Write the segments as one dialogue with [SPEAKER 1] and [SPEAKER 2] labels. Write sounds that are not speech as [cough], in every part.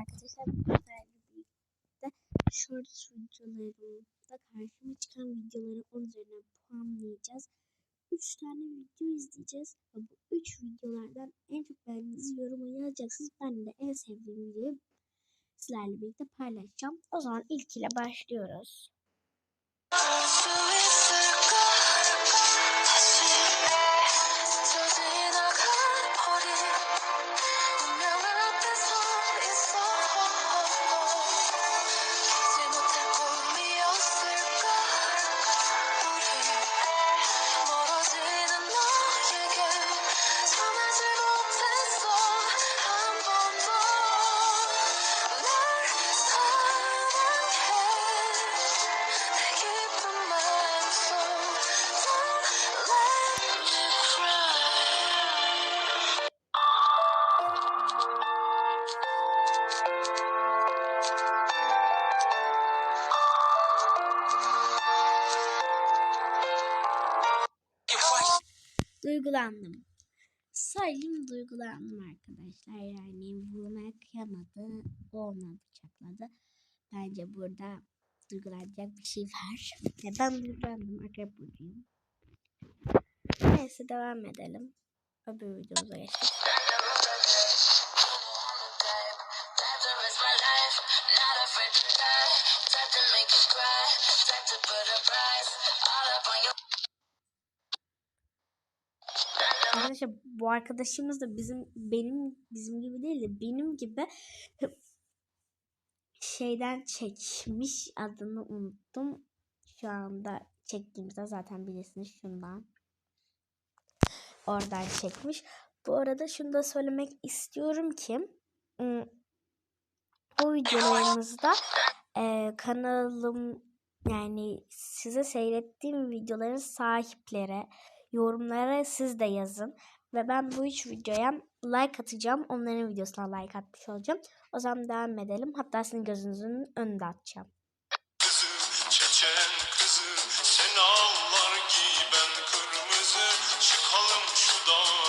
[SPEAKER 1] arkadaşlar. Bu seferle birlikte shorts videolarımda karşıma çıkan videoları 10 üzerinden puanlayacağız. 3 tane video izleyeceğiz. Ve bu 3 videolardan en çok beğendiğinizi yoruma yazacaksınız. Ben de en sevdiğim videoyu sizlerle birlikte paylaşacağım. O zaman ilk ile başlıyoruz. Duygulandım. Söyleyeyim duygulandım arkadaşlar. Yani vurmaya kıyamadı. Olmadı bıçakladı. Bence burada duygulanacak bir şey var. [laughs] Ve ben duygulandım. Akrep burcuyum. Neyse devam edelim. Öbür videomuza geçelim. Arkadaşlar bu arkadaşımız da bizim benim bizim gibi değil de benim gibi şeyden çekmiş adını unuttum. Şu anda çektiğimizde zaten bilirsiniz şundan. Oradan çekmiş. Bu arada şunu da söylemek istiyorum ki ım, bu videolarımızda e, kanalım yani size seyrettiğim videoların sahipleri yorumlara siz de yazın. Ve ben bu üç videoya like atacağım. Onların videosuna like atmış olacağım. O zaman devam edelim. Hatta sizin gözünüzün önünde atacağım.
[SPEAKER 2] kızı, Çıkalım şu dağın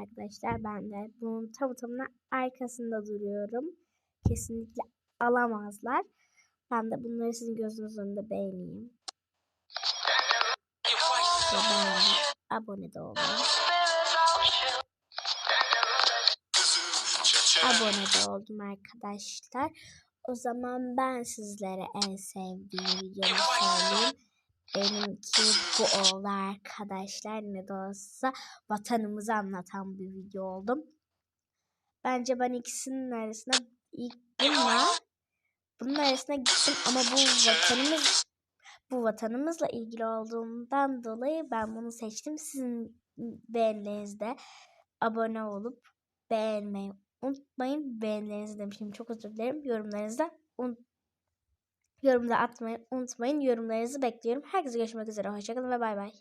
[SPEAKER 1] Arkadaşlar ben de bunun tam tamına arkasında duruyorum. Kesinlikle alamazlar. Ben de bunları sizin gözünüz önünde beğeneyim. Abone de olmayı. abone de oldum arkadaşlar. O zaman ben sizlere en sevdiğim videomu söyleyeyim. Benimki bu oldu arkadaşlar. Ne de olsa vatanımızı anlatan bir video oldum. Bence ben ikisinin arasına ilk bununla bunun arasına gittim ama bu vatanımız bu vatanımızla ilgili olduğundan dolayı ben bunu seçtim. Sizin beğenilerinizde abone olup beğenmeyi unutmayın. Beğenilerinizi demişim. Çok özür dilerim. Yorumlarınızda un yorumda atmayı unutmayın. Yorumlarınızı bekliyorum. Herkese görüşmek üzere. Hoşçakalın ve bay bay.